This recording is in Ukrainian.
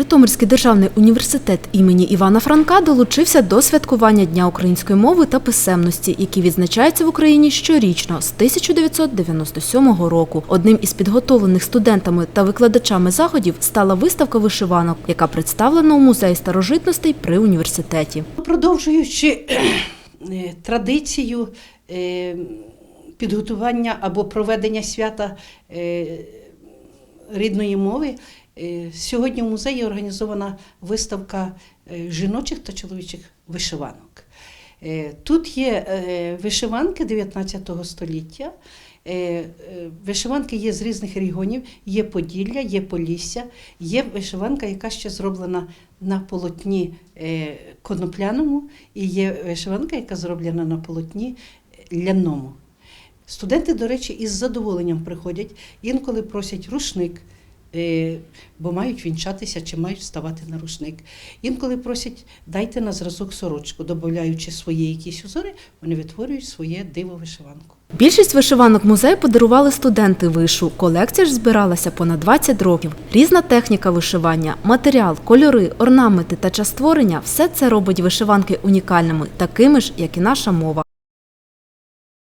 Житомирський державний університет імені Івана Франка долучився до святкування Дня української мови та писемності, який відзначається в Україні щорічно з 1997 року. Одним із підготовлених студентами та викладачами заходів стала виставка вишиванок, яка представлена у музеї старожитностей при університеті. Продовжуючи е, традицію е, підготування або проведення свята е, рідної мови, сьогодні в музеї організована виставка е, жіночих та чоловічих вишиванок. Е, Тут є е, вишиванки 19 століття. Е, е, Вишиванки є з різних регіонів, є Поділля, є Полісся, є вишиванка, яка ще зроблена на полотні е, конопляному, і є вишиванка, яка зроблена на полотні ляному. Студенти, до речі, із задоволенням приходять, інколи просять рушник, е, бо мають вінчатися чи мають вставати на рушник. Інколи просять дайте на зразок сорочку, додаючи свої якісь узори, вони витворюють своє диво вишиванку. Більшість вишиванок музею подарували студенти вишу. Колекція ж збиралася понад 20 років. Різна техніка вишивання, матеріал, кольори, орнаменти та час створення – все це робить вишиванки унікальними, такими ж, як і наша мова.